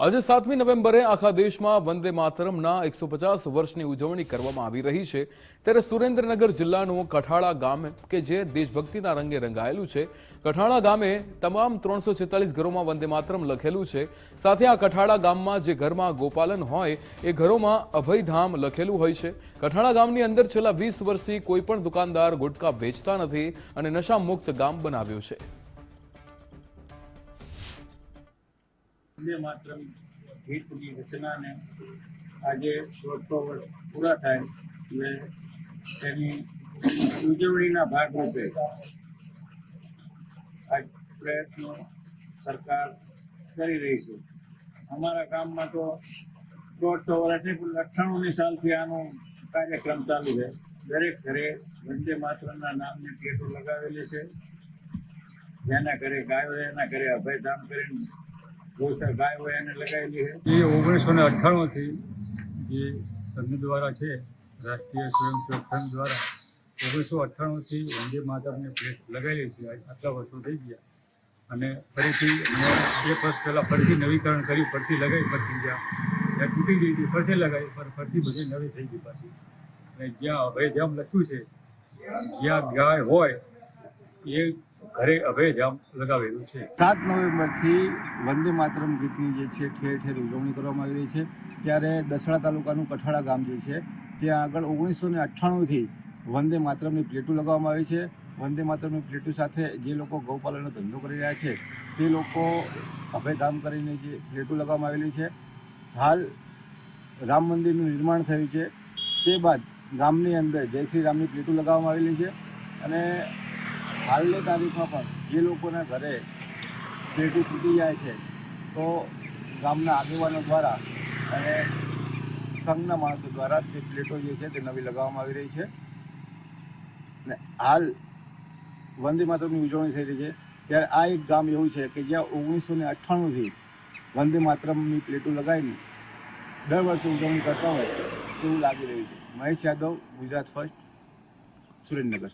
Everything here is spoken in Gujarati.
આજે સાતમી નવેમ્બરે આખા દેશમાં વંદે માતરમના એકસો પચાસ વર્ષની ઉજવણી કરવામાં આવી રહી છે. ત્યારે સુરેન્દ્રનગર જિલ્લાનું કઠાળા ગામ, કે જે દેશભક્તિના રંગે રંગાયેલું છે, કઠાળા ગામે તમામ ત્રણસો છેતાલીસ ઘરોમાં વંદે માતરમ લખેલું છે. સાથે આ કઠાળા ગામમાં જે ઘરમાં ગોપાલન હોય, એ ઘરોમાં અભયધામ લખેલું હોય છે. કઠાળા ગામની અંદર છેલ્લા વીસ વર્ષથી કોઈ પણ દુકાનદાર ગુટકા વેચતા નથી અને નશા મુક્ત ગામ બનાવ્યું છે. વંદે માતરમ ગીતની રચનાને આજે દોઢસો વર્ષ પૂરા થાય અને તેની ઉજવણીના ભાગરૂપે આ પ્રયત્નો સરકાર કરી રહી છે. અમારા ગામમાં તો દોઢસો વર્ષથી પણ અઠ્ઠાણુંની સાલથી આનો કાર્યક્રમ ચાલુ છે. દરેક ઘરે વંદે માતરમના નામની ટેટો લગાવેલી છે. જેના ઘરે ગાયો એના ઘરે અભયધામ કરીને ગાય હોય એને લગાવેલી એ ઓગણીસો અઠ્ઠાણુંથી જે સંઘ દ્વારા છે, રાષ્ટ્રીય સ્વયંસેવક સંઘ દ્વારા ઓગણીસો અઠ્ઠાણુંથી વંદે માતરની પ્લેટ લગાવેલી છે. આટલા વર્ષો થઈ ગયા. અને ફરીથી મેં એક વર્ષ પહેલાં ફરીથી નવીકરણ કર્યું, ફરીથી લગાવી ફરતી જ્યાં ત્યાં તૂટી ગઈ હતી ફરતી લગાવી, પણ ફરતી બધી નવી થઈ ગઈ પાછી. અને જ્યાં અભયધામ લખ્યું છે, જ્યાં ગાય હોય, એ ઘરે અભયધામ લગાવેલું છે. સાત નવેમ્બરથી વંદે માતરમ ગીતની જે છે, ઠેર ઠેર ઉજવણી કરવામાં આવી રહી છે. ત્યારે દસડા તાલુકાનું કઠાળા ગામ જે છે, ત્યાં આગળ ઓગણીસો ને અઠ્ઠાણુંથી વંદે માતરમની પ્લેટું લગાવવામાં આવી છે. વંદે માતરમની પ્લેટું સાથે જે લોકો ગૌપાલનનો ધંધો કરી રહ્યા છે, તે લોકો અભયધામ કરીને જે પ્લેટું લગાવવામાં આવેલી છે. હાલ રામ મંદિરનું નિર્માણ થયું છે. તે બાદ ગામની અંદર જય શ્રી રામની પ્લેટું લગાવવામાં આવેલી છે. અને હાલની તારીખમાં પણ જે લોકોના ઘરે પેટી તૂટી જાય છે, તો ગામના આગેવાનો દ્વારા અને સંઘના માણસો દ્વારા તે પ્લેટો જે છે તે નવી લગાવવામાં આવી રહી છે. ને હાલ વંદે માતરમની ઉજવણી થઈ રહી છે. ત્યારે આ એક ગામ એવું છે કે જ્યાં ઓગણીસો ને અઠ્ઠાણુંથી વંદે માતરમની પ્લેટો લગાવીને દર વર્ષે ઉજવણી કરતા હોય તેવું લાગી રહ્યું છે. મહેશ યાદવ, ગુજરાત ફર્સ્ટ, સુરેન્દ્રનગર.